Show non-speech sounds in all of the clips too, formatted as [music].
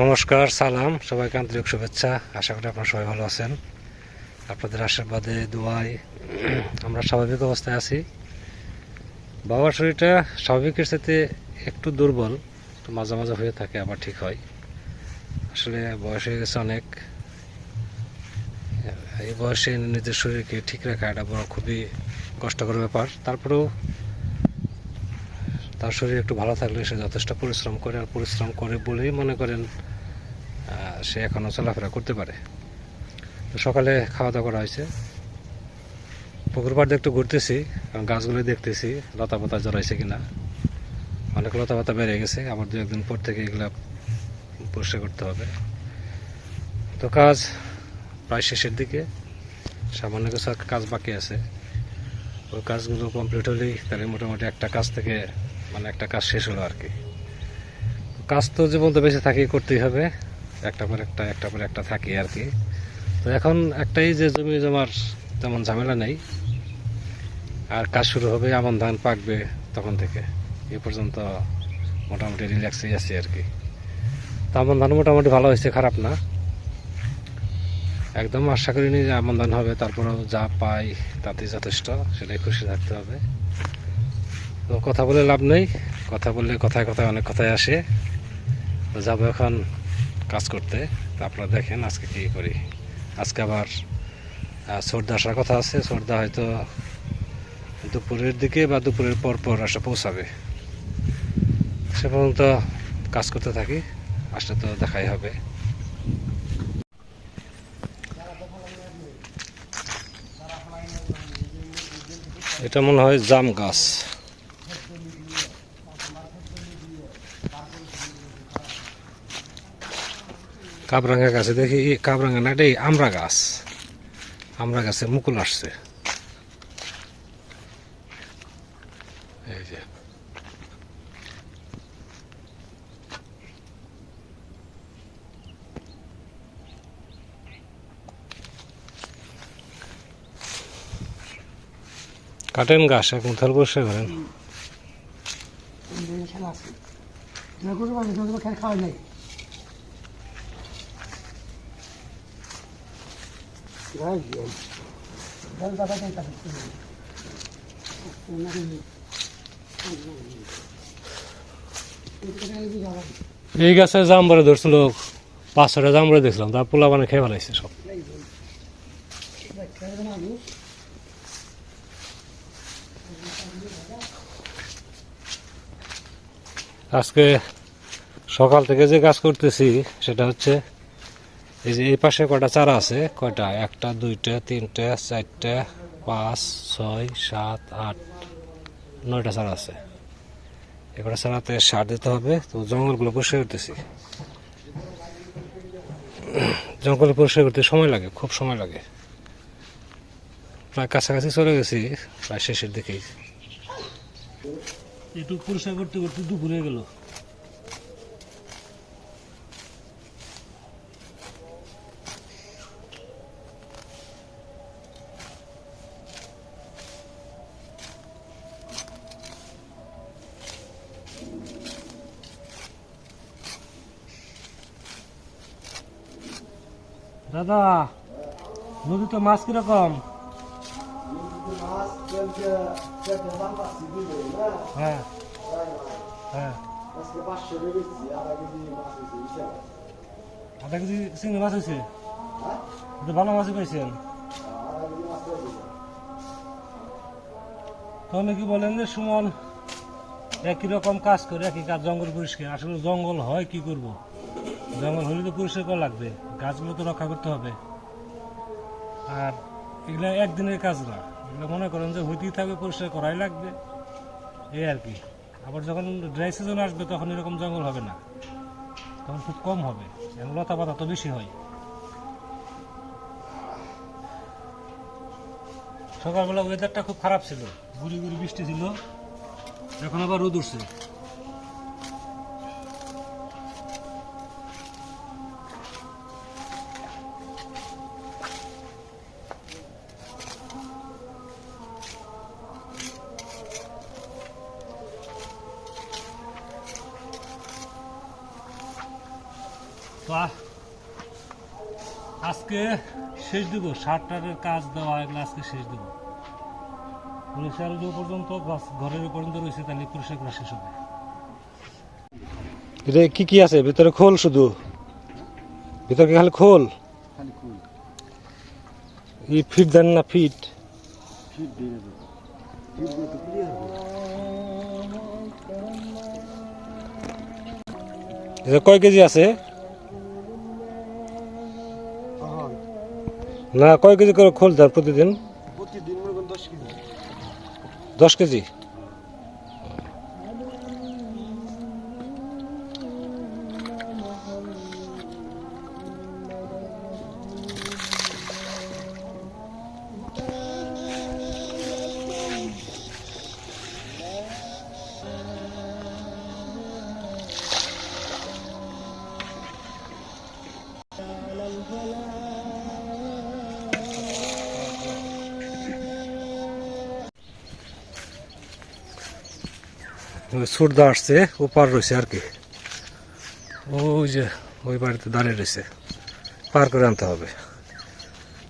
নমস্কার, সালাম, সবাইকে আন্তরিক শুভেচ্ছা। আশা করি আপনারা সবাই ভালো আছেন। আপনাদের আশীর্বাদে, দোয়ায় [clears throat] আমরা স্বাভাবিক অবস্থায় আছি। বাবার শরীরটা স্বাভাবিকের সাথে একটু দুর্বল, একটু মাঝে মাঝে হয়ে থাকে, আবার ঠিক হয়। আসলে বয়স হয়ে গেছে অনেক। এই বয়সে নিজের শরীরকে ঠিক রাখা এটা বড় খুবই কষ্টকর ব্যাপার। তারপরেও তার শরীর একটু ভালো থাকলে সে যথেষ্ট পরিশ্রম করে, আর পরিশ্রম করে বলেই মনে করেন সে এখনও চলাফেরা করতে পারে। তো সকালে খাওয়া দাওয়া করা হয়েছে। পুকুর পাড়ে একটু ঘুরতেছি, কারণ গাছগুলো দেখতেছি লতা পাতা জড়াইছে কিনা। অনেক লতা পাতা বেড়ে গেছে, আবার দু একদিন পর থেকে এগুলা পরিষ্কার করতে হবে। তো কাজ প্রায় শেষের দিকে, সামান্য কিছু কাজ বাকি আছে। ওই কাজগুলো কমপ্লিট হলেই তাহলে মোটামুটি একটা কাজ থেকে মানে একটা কাজ শেষ হলো আর কি। কাজ তো জীবন তো বেঁচে থাকি করতেই হবে। একটা পর একটা একটা পর একটা থাকি আর কি। তো এখন একটাই যে জমি জমার তেমন ঝামেলা নেই। আর কাজ শুরু হবে, আমন ধান পাকবে তখন থেকে। এ পর্যন্ত মোটামুটি রিল্যাক্সেই আছি আর কি। তো আমন ধান মোটামুটি ভালো হয়েছে, খারাপ না। একদম আশা করিনি যে আমন ধান হবে, তারপরেও যা পাই তাতে যথেষ্ট, সেটাই খুশি থাকতে হবে। তো কথা বলে লাভ নেই। কথা বললে কথায় কথায় অনেক কথাই আসে। তো যাব এখন কাজ করতে। তো আপনারা দেখেন আজকে কী করি। আজকে আবার সর্দা আসার কথা আছে। সর্দা হয়তো দুপুরের দিকে বা দুপুরের পর পর আসে পৌঁছাবে। সে পর্যন্ত কাজ করতে থাকি। আসলে তো দেখাই হবে। এটা মনে হয় জাম গাছ। কাবরাঙ্গা গাছে দেখি কাবরাঙ্গা না এটা এই আমড়া গাছ আমরা গাছের মুকুল আসছে কাটেন গাছ এখন থাল বসে করেন খেলা মানে খাওয়া নেই দাদা তাই তাকে এই গাছে জামবারে ধরছিল পাঁচ ছটা জামবারে দেখছিলাম তার পোলা মানে খেয়ে ফেলাইছে সব। আজকে সকাল থেকে যে কাজ করতেছি, সেটা হচ্ছে এই যে, এই পাশে কয়টা চারা আছে? কয়টা? একটা, দুইটা, তিনটা, চারটা, পাঁচ, ছয়, সাত, আট, নয়টা চারা আছে। এগুলো চারাতে সার দিতে হবে। তো জঙ্গলগুলো পরিষ্কার করতেছি। জঙ্গল পরিষ্কার করতে সময় লাগে, খুব সময় লাগে। প্রায় কাছাকাছি চলে গেছি, প্রায় শেষের দিকেই। একটু পরিষ্কার করতে করতে দুপুরে গেল। দাদা নদীতে মাছ কীরকম? হ্যাঁ হ্যাঁ। মাছ হয়েছে? ভালো মাছই পাইছেন তাহলে কি বলেন যে, সুমন, একই রকম কাজ করে, একই কাজ জঙ্গল পরিষ্কার। আসলে জঙ্গল হয়, কি করব? জঙ্গল হলে তো পরিষ্কার করা লাগবে, গাছগুলো তো রক্ষা করতে হবে। আর এগুলো একদিনের কাজ না। এগুলো মনে করেন যে হইতেই থাকবে, পরিষ্কার করাই লাগবে। এই আর কি। আবার যখন ড্রাই সিজন আসবে, তখন এরকম জঙ্গল হবে না। তখন খুব কম হবে। এখন লতা পাতা তো বেশি হয়। সকালবেলা ওয়েদারটা খুব খারাপ ছিল। গুড়ি গুড়ি বৃষ্টি ছিল। এখন আবার রোদ উঠছে। আজকে শেষ দিব সারটারের কাজ দেওয়া এগুলো আজকে শেষ দিব। যে পর্যন্ত ঘরের পর্যন্ত রয়েছে তাহলে পরিষ্কার করা শেষ হবে। এটা কি কি আছে? ভিতরে খোল শুধু। ভিতরে খালি খোল। খালি ই ফিট দেন না ফিট। ফিট দিয়ে দেবো। ফিট দিয়ে তো ক্লিয়ার হবে। এটা কয় কেজি আছে? না কয় কেজি করে খোল দেন প্রতিদিন? প্রতিদিন দশ কেজি। দশ কেজি? সুরদা আসছে ও পার রয়েছে আর কি ওই যে ওই বাড়িতে দাঁড়িয়ে রয়েছে পার করে আনতে হবে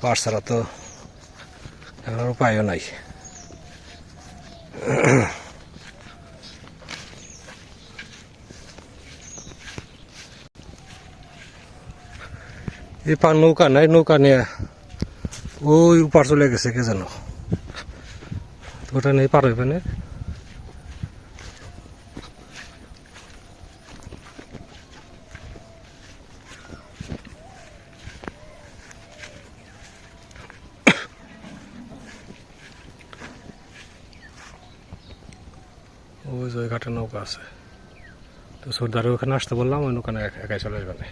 পার ছাড়া তো এখন উপায়ও নাই এই পার নৌকা নাই নৌকা নিয়ে ওই উপার চলে গেছে কে তো ওটা নেই পার হইবে না ওই যে ওই ঘাটে নৌকা আছে। তো সর্দারও ওখানে আসতে বললাম এক- একাই চলে যাবে না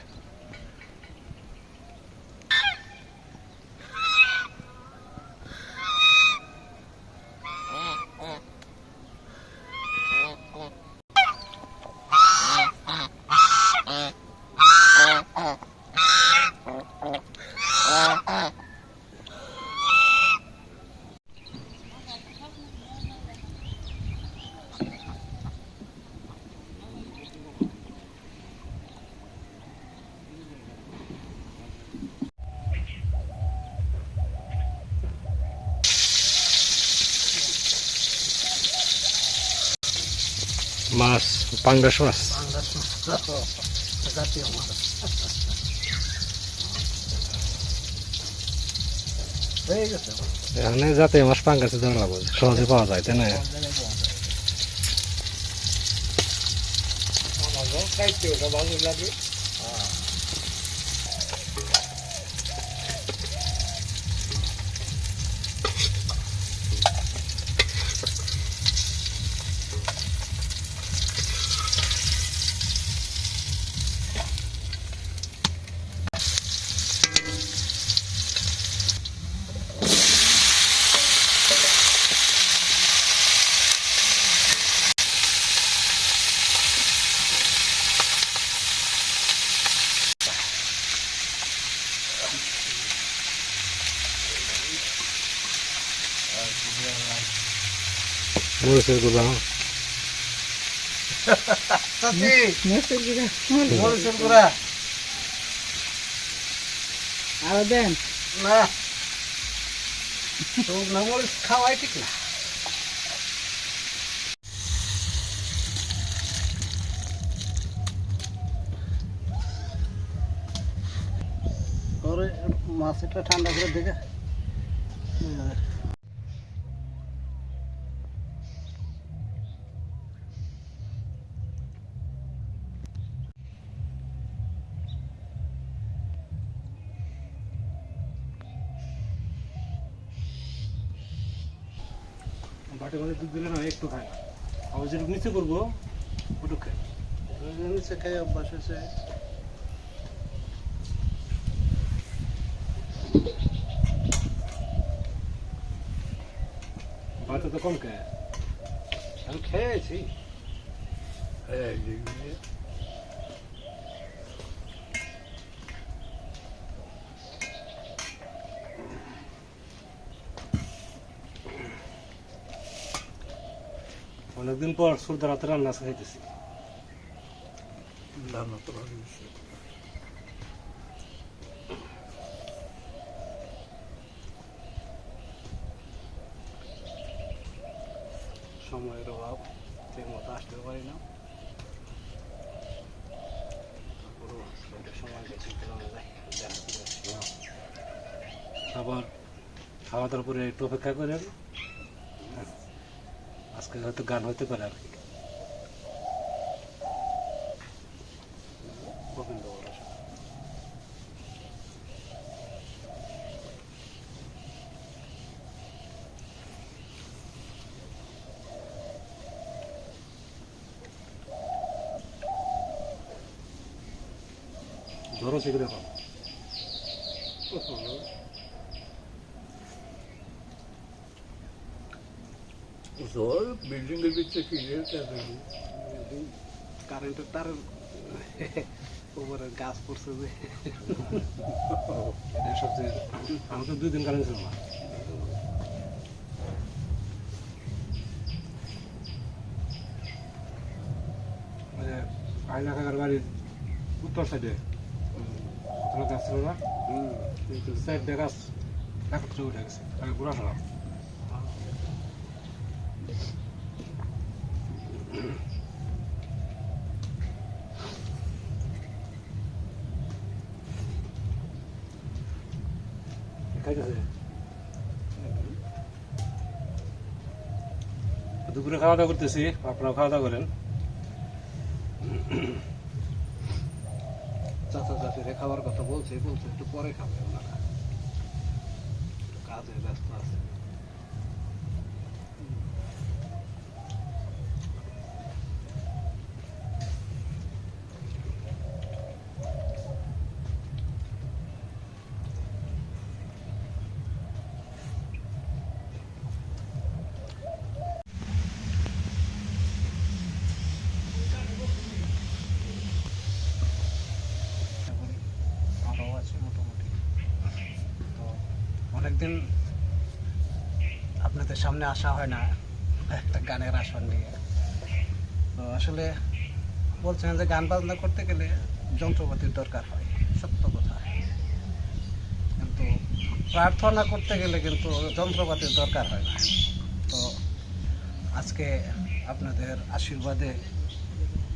পাঙ্গাস মাছ? জাতীয় এখানে যাতে মাছ পাঙ্গাসে ধরা লাগবে সহজে পাওয়া যায়, তাই না? লাগে। মরিচের গুঁড়া। চাচি মরিচের গুঁড়া। আরও দেন। না। শুকনো মরিচ খাওয়াই ঠিক না। পরে মাছটা ঠান্ডা করে দেখে। বাটি মধ্যে দুধ দিলে না একটু খায়। আবার যেটুকু নিচে করব ওটুকু খায়। নিচে খাই অভ্যাস হয়েছে। ভাতে তো কম খায়। আমি খেয়েছি। অনেকদিন পর সর্দার হাতে রান্না খাইতেছি। সময়ের অভাব, ঠিক মতো আসতে পারি না। আবার খাওয়া দাওয়ার পরে একটু অপেক্ষা করেন। হয়তো গান হতে পারে আর কি। ধরো সেগুলো কম জল বিল্ডিং এর ভিতরে কি কারেন্টের তারের উপরে গাছ পড়ছে যে। এটা সবচেয়ে আমাদের দুই দিন কারেন্ট ছিল না। মানে আইলা কাকার বাড়ির উত্তর সাইডে গাছ ছিল না? হুম। কিন্তু সাইডে গাছ একত্রে উঠে গেছে সরা খাইতেছে দুপুরে খাওয়া দাওয়া করতেছি আপনারা খাওয়া দাওয়া করেন। চাচা চাচিরে খাবার কথা বলছে বলছে একটু পরে খাবে ওনারা। কাজে ব্যস্ত আছে এখন আরও আছে মোটামুটি তো অনেকদিন আপনাদের সামনে আসা হয় না, একটা গানের আসন নিয়ে। তো আসলে বলছেন যে গান বাজনা করতে গেলে যন্ত্রপাতির দরকার হয়, সত্য কথা। কিন্তু প্রার্থনা করতে গেলে কিন্তু যন্ত্রপাতির দরকার হয় না। তো আজকে আপনাদের আশীর্বাদে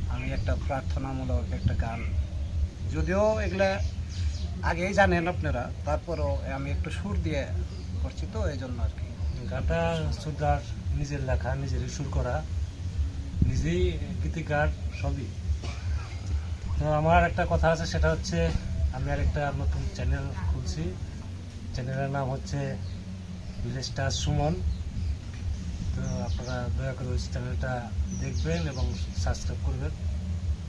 আমি একটা প্রার্থনামূলক একটা গান, যদিও এগুলা আগেই জানেন আপনারা, তারপরও আমি একটু সুর দিয়ে করছি তো, এই জন্য আর কি। গানটা সুদার নিজের লেখা, নিজেরই সুর করা, নিজেই গীতিকার সবই। তো আমার একটা কথা আছে, সেটা হচ্ছে আমি আর একটা নতুন চ্যানেল খুলছি। চ্যানেলের নাম হচ্ছে ভিলেজ স্টার সুমন তো আপনারা দয়া করে ওই চ্যানেলটা দেখবেন এবং সাবস্ক্রাইব করবেন।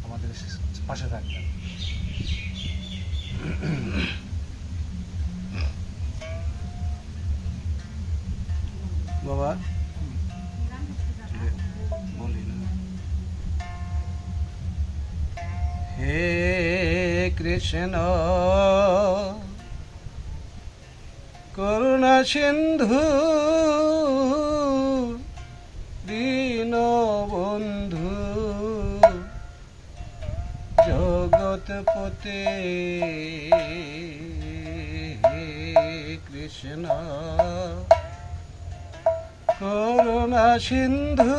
আমাদের পাশে থাকবেন। বাবা? বলি না হে কৃষ্ণ করুণা সিন্ধু হে কৃষ্ণ করুণা সিন্ধু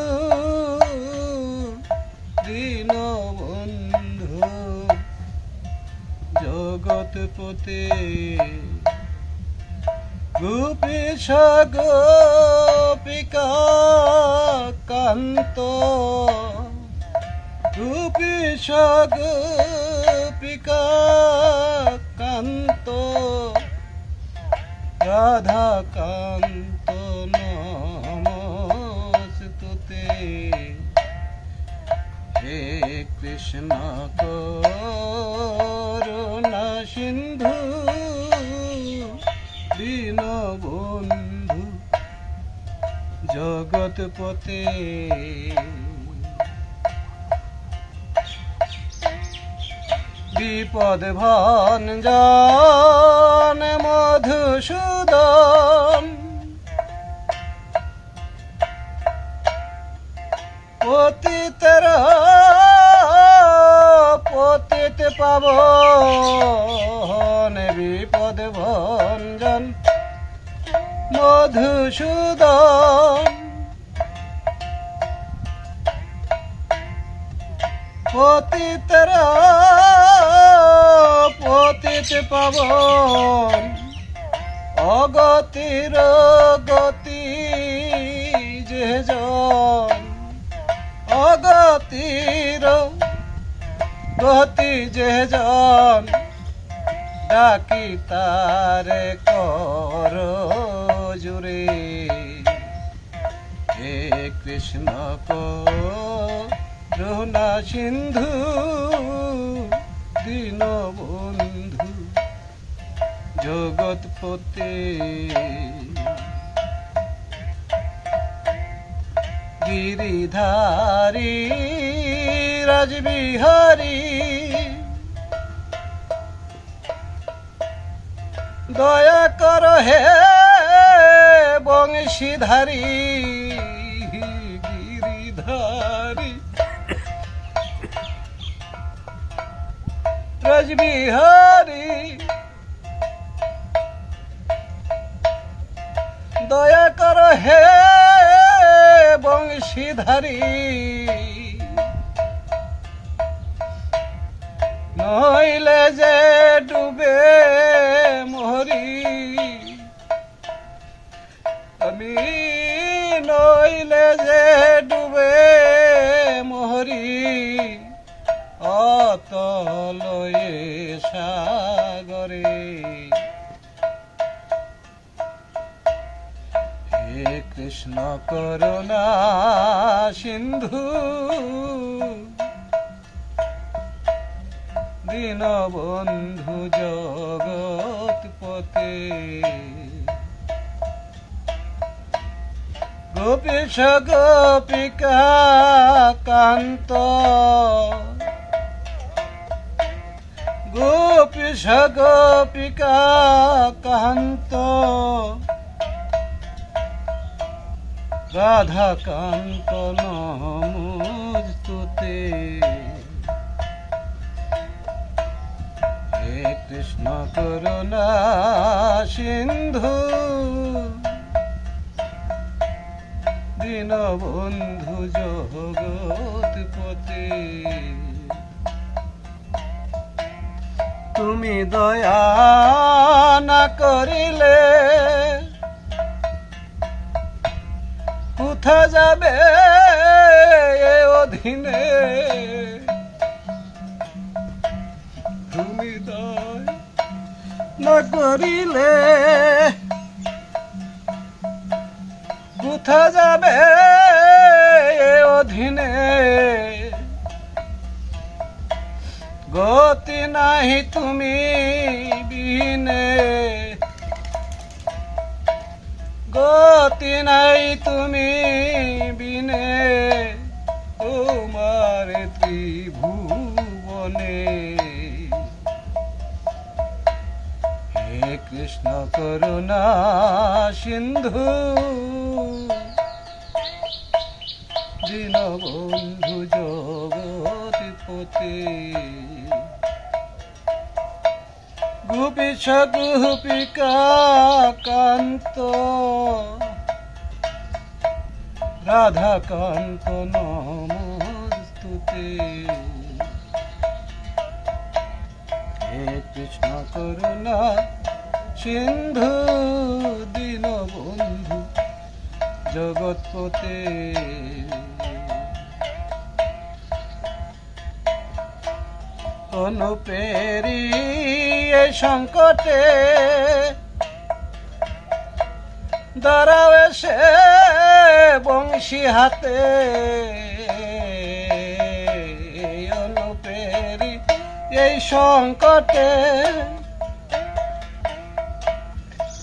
দীন বন্ধু জগৎপতে গোপীশ গোপিকা কান্ত গোপীশ গোপিকা কান্ত রাধা কান্ত নমস্তুতে। হে কৃষ্ণ করুণা সিন্ধু দীন বন্ধু জগৎপতে বিপদ ভঞ্জন মধুসূদন। পতিতর পতিত পাব বিপদ ভঞ্জন মধুসূদন। পতিতের পতিত পাবন। অগতির গতি যে অগতির গতি যে জন। ডাকি তারে কর জুরে হে কৃষ্ণ করুণা সিন্ধু দীন বন্ধু জগৎপতে গিরিধারী রাজবিহারী দয়া কর হে বংশীধারী গিরিধারী। রাজবিহারী দয়া কর হে বংশীধারী। নইলে যে ডুবে মরি। আমি নইলে যে ডুবে মরি। অতলয়ে সাগরে। হে কৃষ্ণ করুণা সিন্ধু দীনবন্ধু জগৎপতে গোপীশ গোপিকা কান্ত গোপীশ গোপিকা কান্ত রাধাকান্ত নমস্তুতে হে কৃষ্ণ করুণা সিন্ধু দীনবন্ধু জগৎপতে তুমি দয়া না করিলে কোথা যাবে অধীনে? তুমি দয় না করিলে কোথা যাবে অধীনে? নাহি তুমি বিনে গতি নাই তুমি বিনে। তোমার ত্রিভুবনে। হে কৃষ্ণ করুণা সিন্ধু দীনবন্ধু জগৎপতি গোপীশ গোপিকা কান্ত নমস্তুতে। হে কৃষ্ণ করুণা সিন্ধু দীনবন্ধু জগৎপতে অনুপেরি সংকটে। দাঁড়াও এসে বংশী হাতে। অনুপেরি এই সংকটে।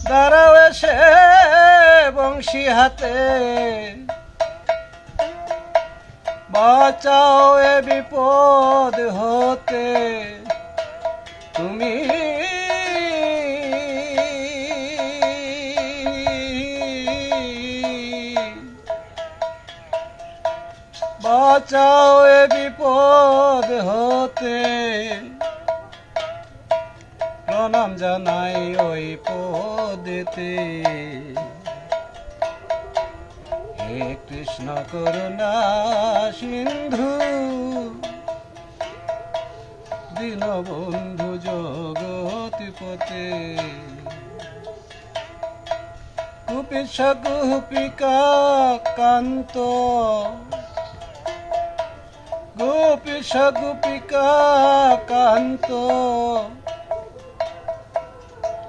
দাঁড়াও এসে বংশী হাতে। বাঁচাও এ বিপদ হতে। তুমি বাঁচাও এ বিপদ হতে। প্রণাম জানাই ওই পদেতে। কৃষ্ণ করুণা সিন্ধু। দিন বন্ধু জগতি পতে কুপিসা গুপিকা, কান্ত। গোপিসা গুপিকা, কান্ত।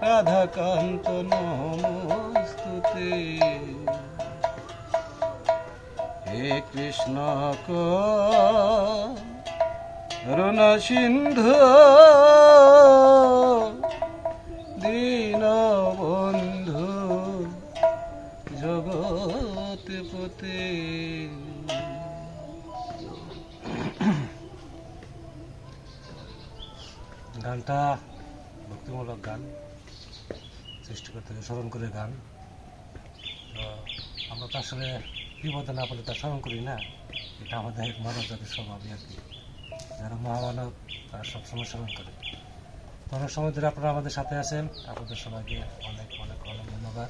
রাধাকান্ত নমস্তুতে। কৃষ্ণ করুণ সিন্ধু দীন বন্ধু জগৎ পতে গানটা ভক্তিমূলক গান সৃষ্টিকর্তাকে স্মরণ করে গান। তো আমরা তো আসলে বিপদে না পড়লে তা স্মরণ করি না। এটা আমাদের মানব জাতির স্বভাবই আর কি। যারা মহামানব তারা সবসময় স্মরণ করে। তো অনেক সময় ধরে আপনারা আমাদের সাথে আছেন। আপনাদের সবাইকে অনেক অনেক অনেক ধন্যবাদ।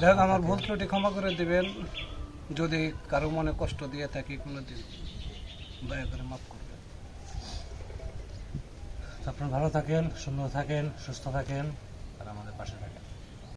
যাক আমার ভুল ত্রুটি ক্ষমা করে দিবেন। যদি কারও মনে কষ্ট দিয়ে থাকি কোনো দিন দয়া করে মাফ করবেন। আপনারা ভালো থাকেন সুন্দর থাকেন সুস্থ থাকেন আর আমাদের পাশে থাকেন।